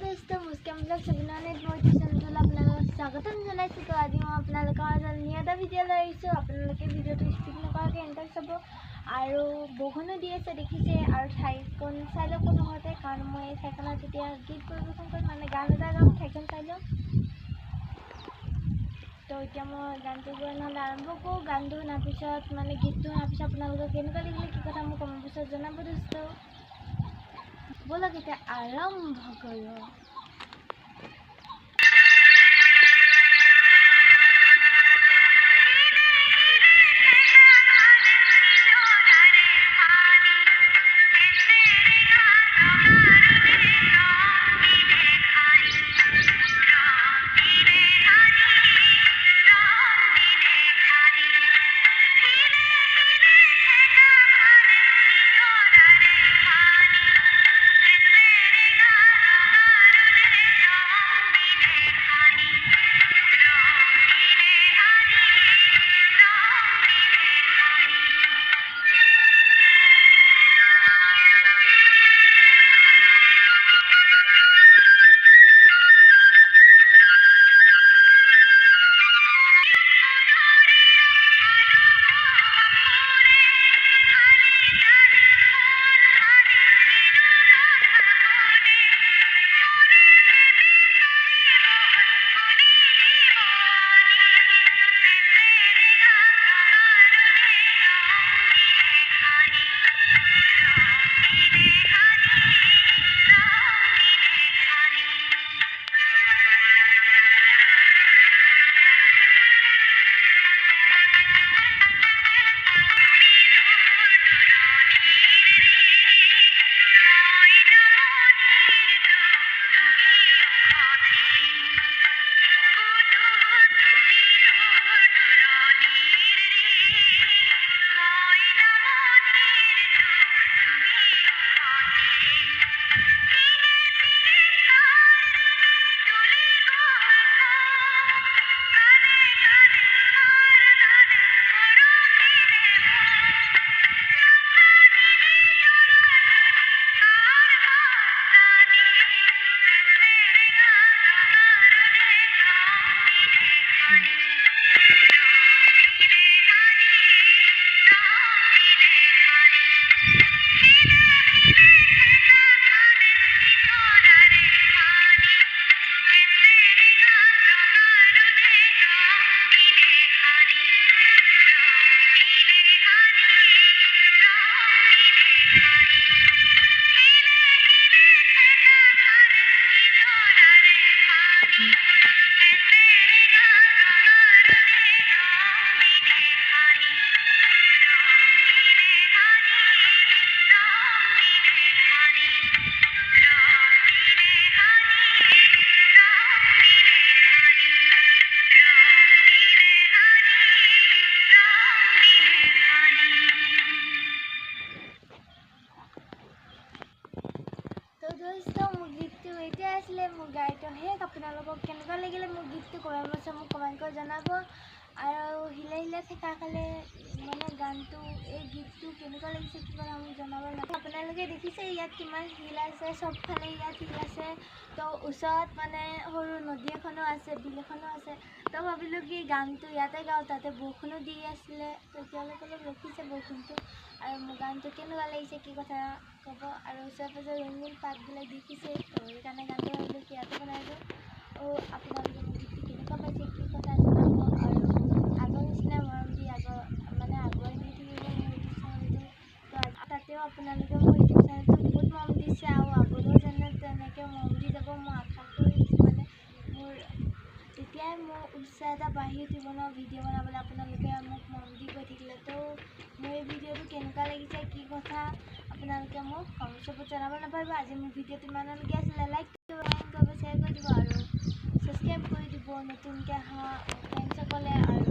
দোস্ত মুস্কান ব্লগ চেনেলত মই টিউশ্যনটোলৈ আপোনালোকক স্বাগতম জনাইছোঁ তো আজি মই আপোনালোকৰ মাজত ধুনীয়া এটা ভিডিঅ' লৈ আহিছোঁ আপোনালোকে ভিডিঅ'টো স্কিপ নকৰাকৈ এণ্টাৰ চাব আৰু বৰষুণো দি আছে দেখিছে আৰু ঠাইখন চাই লওক কোনোমতে কাৰণ মই এই ঠাইখনত যেতিয়া গীত পৰিৱেশন কৰিম মানে গান এটা গাম ঠাইখন চাই লওক তো এতিয়া মই গানটো গৈ নহ'লে আৰম্ভ কৰোঁ গানটো শুনাৰ পিছত মানে গীতটো শুনাৰ পিছত আপোনালোকক কেনেকুৱা লাগিলে কি কথা মোক কমেণ্ট পিছত জনাব দোস্ত ব'লক এতিয়া আৰম্ভ কৰোঁ তো দোস্ত মোৰ গীতটো এতিয়া আছিলে মোৰ গাড়ীটো শেষ আপোনালোকক কেনেকুৱা লাগিলে মোৰ গীতটো কমেণ্ট বক্সত মোক কমেণ্ট কৰি জনাব আৰু হিলা হিলা থকা খালে মানে গানটো, এই গীতটো কেনেকুৱা লাগিছে কি কথা মোক জনাব লাগে আপোনালোকে দেখিছে ইয়াত কিমান শিল আছে, চবফালে ইয়াত শিল আছে। তো ওচৰত মানে সৰু নদী এখনও আছে, বিল এখনও আছে। তো ভাবিলোঁ কি গানটো ইয়াতে গাওঁ, তাতে বৰষুণো দি আছিলে। তো এতিয়ালৈকে অলপ ৰখিছে বৰষুণটো। আৰু মোৰ গানটো কেনেকুৱা লাগিছে কি কথা ক'ব। আৰু ওচৰে পাজৰে ৰঙীন পাতবিলাক দেখিছে। তো সেইকাৰণে গানটো ভাবিলোঁ কি ইয়াতে বনাই দিওঁ। আৰু আপোনালোকে বাঢ়ি উঠিব ন ভিডিঅ' বনাবলৈ আপোনালোকে মোক মৰম দি গৈ থাকিলে। তো মোৰ এই ভিডিঅ'টো কেনেকুৱা লাগিছে কি কথা আপোনালোকে মোক কমেণ্টছত জনাব নাপাহৰিব। আজি মোৰ ভিডিঅ'টো ইমানলৈকে আছিলে লাইক কৰিব কমেণ্ট কৰিব শ্বেয়াৰ কৰি দিব আৰু ছাবস্ক্ৰাইব কৰি দিব নতুনকৈ অহা ফ্ৰেণ্ডসকলে আৰু